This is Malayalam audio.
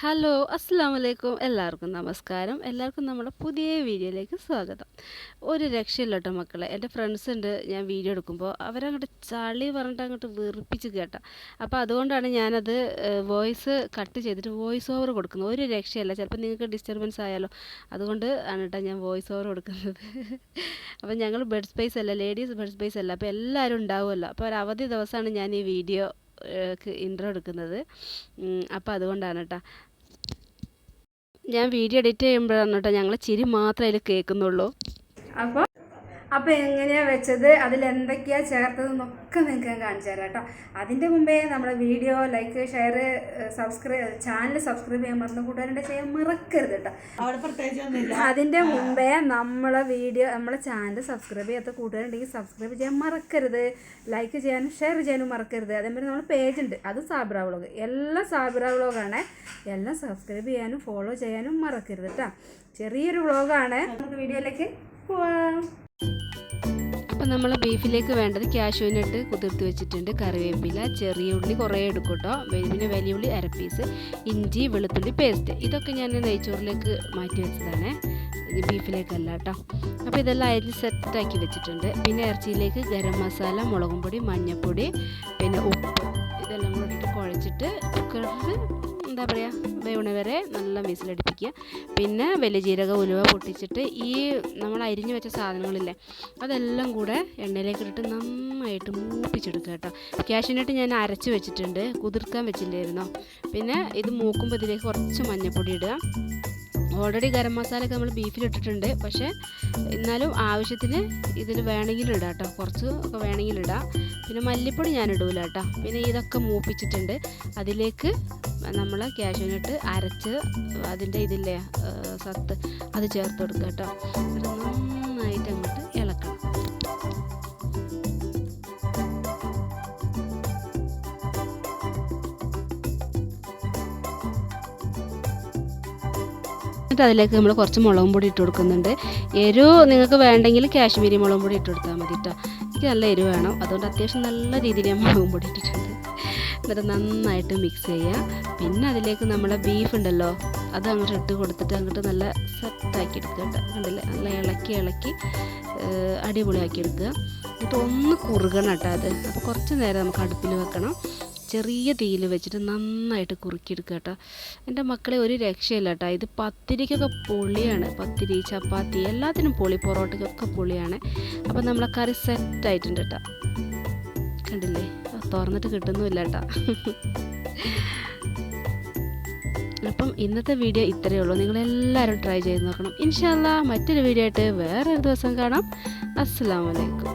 ഹലോ അസ്സാം വലൈക്കും എല്ലാവർക്കും നമസ്കാരം. എല്ലാവർക്കും നമ്മുടെ പുതിയ വീഡിയോയിലേക്ക് സ്വാഗതം. ഒരു രക്ഷയില്ല കേട്ടോ മക്കളെ. എന്റെ ഫ്രണ്ട്സ് ഉണ്ട്. ഞാൻ വീഡിയോ എടുക്കുമ്പോൾ അവരങ്ങോട്ട് ചളി പറഞ്ഞിട്ട് അങ്ങോട്ട് വെറുപ്പിച്ച് കേട്ട. അപ്പോൾ അതുകൊണ്ടാണ് ഞാനത് വോയിസ് കട്ട് ചെയ്തിട്ട് വോയിസ് ഓവർ കൊടുക്കുന്നത്. ഒരു രക്ഷയല്ല. ചിലപ്പോൾ നിങ്ങൾക്ക് ഡിസ്റ്റർബൻസ് ആയാലോ. അതുകൊണ്ട് ആണ് കേട്ടോ ഞാൻ വോയിസ് ഓവർ കൊടുക്കുന്നത്. അപ്പോൾ ഞങ്ങൾ ബെഡ് സ്പേസ് അല്ല ലേഡീസ് ബെഡ് സ്പേസ് അല്ല. അപ്പോൾ എല്ലാവരും ഉണ്ടാവുമല്ലോ. അപ്പോൾ ഒരു അവധി ദിവസമാണ് ഞാൻ ഈ വീഡിയോ ഇൻട്രോ എടുക്കുന്നത്. അപ്പോൾ അതുകൊണ്ടാണ് കേട്ടോ ഞാൻ വീഡിയോ എഡിറ്റ് ചെയ്യുമ്പോഴാണ് കേട്ടോ ഞങ്ങൾ ചിരി മാത്രമേ അതിൽ കേൾക്കുന്നുള്ളൂ. അപ്പോൾ അപ്പോൾ എങ്ങനെയാണ് വെച്ചത്? അതിൽ എന്തൊക്കെയാണ് ചേർത്തതെന്നൊക്കെ നിങ്ങൾക്ക് ഞാൻ കാണിച്ചു തരാം കേട്ടോ. അതിന്റെ മുമ്പേ നമ്മുടെ video like share subscribe channel subscribe ചെയ്യാൻ മറന്നു കൂട്ടുകാരുടെ ചെയ്യാൻ മറക്കരുത് കേട്ടോ. അതിന്റെ മുമ്പേ നമ്മളെ വീഡിയോ നമ്മളെ ചാനൽ സബ്സ്ക്രൈബ് ചെയ്യാത്ത കൂട്ടുകാരുണ്ടെങ്കിൽ സബ്സ്ക്രൈബ് ചെയ്യാൻ മറക്കരുത്. ലൈക്ക് ചെയ്യാനും ഷെയർ ചെയ്യാനും മറക്കരുത്. അതേമാതിരി നമ്മുടെ പേജ് ഉണ്ട്. അത് സാബ്ര വ്ളോഗ് എല്ലാം സാബ്ര വ്ളോഗാണ് എല്ലാം സബ്സ്ക്രൈബ് ചെയ്യാനും ഫോളോ ചെയ്യാനും മറക്കരുത് കേട്ടോ. ചെറിയൊരു വ്ളോഗാണ് നമുക്ക് വീഡിയോയിലേക്ക് പോവാം. അപ്പം നമ്മൾ ബീഫിലേക്ക് വേണ്ടത് കാഷ്യൂനട്ട് കുതിർത്ത് വെച്ചിട്ടുണ്ട് കറിവേപ്പില ചെറിയ ഉള്ളി കുറേ എടുക്കും കേട്ടോ പിന്നെ വലിയ ഉള്ളി അര പീസ് ഇഞ്ചി വെളുത്തുള്ളി പേസ്റ്റ് ഇതൊക്കെ ഞാൻ നെയ്ച്ചോറിലേക്ക് മാറ്റി വെച്ചതാണ്. ബീഫിലേക്കല്ല കേട്ടോ. അപ്പോൾ ഇതെല്ലാം അരിഞ്ഞ് സെറ്റാക്കി വെച്ചിട്ടുണ്ട്. പിന്നെ ഇറച്ചിയിലേക്ക് ഗരം മസാല മുളകും പൊടി മഞ്ഞൾപ്പൊടി പിന്നെ ഉപ്പ്. ഇതെല്ലാം കൂടെ കുഴച്ചിട്ട് കുക്കറിൽ എന്താ പറയുക? വേവണ വരെ നല്ല വിസിലടിപ്പിക്കുക. പിന്നെ വലിയ ജീരക ഉലുവ പൊട്ടിച്ചിട്ട് ഈ നമ്മൾ അരിഞ്ഞു വെച്ച സാധനങ്ങളില്ലേ അതെല്ലാം കൂടെ എണ്ണയിലേക്ക് ഇട്ടിട്ട് നന്നായിട്ട് മൂപ്പിച്ചെടുക്കുക കേട്ടോ. ക്യാഷിനായിട്ട് ഞാൻ അരച്ച് വെച്ചിട്ടുണ്ട്. കുതിർക്കാൻ വെച്ചില്ലായിരുന്നോ? പിന്നെ ഇത് മൂക്കുമ്പോൾ ഇതിലേക്ക് കുറച്ച് മഞ്ഞൾപ്പൊടി ഇടുക. ഓൾറെഡി ഗരം മസാലയൊക്കെ നമ്മൾ ബീഫിലിട്ടിട്ടുണ്ട്. പക്ഷേ എന്നാലും ആവശ്യത്തിന് ഇതിൽ വേണമെങ്കിൽ ഇടാം കേട്ടോ. കുറച്ച് ഒക്കെ വേണമെങ്കിൽ ഇടാം. പിന്നെ മല്ലിപ്പൊടി ഞാൻ ഇടൂല കേട്ടോ. പിന്നെ ഇതൊക്കെ മൂപ്പിച്ചിട്ടുണ്ട്. അതിലേക്ക് നമ്മൾ ക്യാഷ്യൂനിട്ട് അരച്ച് അതിന്റെ ഇതില്ലേ സത്ത് അത് ചേർത്ത് കൊടുക്കുക കേട്ടോ. എന്നിട്ട് അതിലേക്ക് നമ്മൾ കുറച്ച് മുളകും പൊടി ഇട്ട് കൊടുക്കുന്നുണ്ട്. എരിവ് നിങ്ങൾക്ക് വേണ്ടെങ്കിൽ കാശ്മീരി മുളകും പൊടി ഇട്ട് കൊടുത്താൽ മതി കേട്ടോ എനിക്ക് നല്ല എരിവ് വേണം. അതുകൊണ്ട് അത്യാവശ്യം നല്ല രീതിയിൽ ഞാൻ മുളകും പൊടി ഇട്ടിട്ടുണ്ട്. എന്നിട്ട് നന്നായിട്ട് മിക്സ് ചെയ്യുക പിന്നെ അതിലേക്ക് നമ്മളെ ബീഫ് ഉണ്ടല്ലോ അത് അങ്ങോട്ട് ഇട്ട് കൊടുത്തിട്ട് അങ്ങോട്ട് നല്ല സെറ്റാക്കി എടുക്കുക കേട്ടോ കണ്ടില്ലേ? നല്ല ഇളക്കി ഇളക്കി അടിപൊളിയാക്കി എടുക്കുക. എന്നിട്ട് ഒന്ന് കുറുകണം കേട്ടോ അത്. അപ്പോൾ കുറച്ച് നേരം നമുക്ക് അടുപ്പിൽ വെക്കണം. ചെറിയ തീയിൽ വെച്ചിട്ട് നന്നായിട്ട് കുറുക്കിയെടുക്കുക കേട്ടോ. എന്റെ മക്കളെ ഒരു രക്ഷയില്ല കേട്ടോ. ഇത് പത്തിരിക്കൊക്കെ പൊളിയാണ് പത്തിരി ചപ്പാത്തി എല്ലാത്തിനും പൊളി പൊറോട്ടയ്ക്കൊക്കെ പൊളിയാണ് അപ്പോൾ നമ്മളെ കറി സെറ്റായിട്ടുണ്ട് കേട്ടോ. കണ്ടില്ലേ? തുറന്നിട്ട് കിട്ടുന്നുമില്ല കേട്ടോ. അപ്പം ഇന്നത്തെ വീഡിയോ ഇത്രയേ ഉള്ളൂ. നിങ്ങളെല്ലാവരും ട്രൈ ചെയ്ത് നോക്കണം. ഇൻഷാല്ല മറ്റൊരു വീഡിയോ ആയിട്ട് വേറൊരു ദിവസം കാണാം. അസ്സാം വലൈക്കും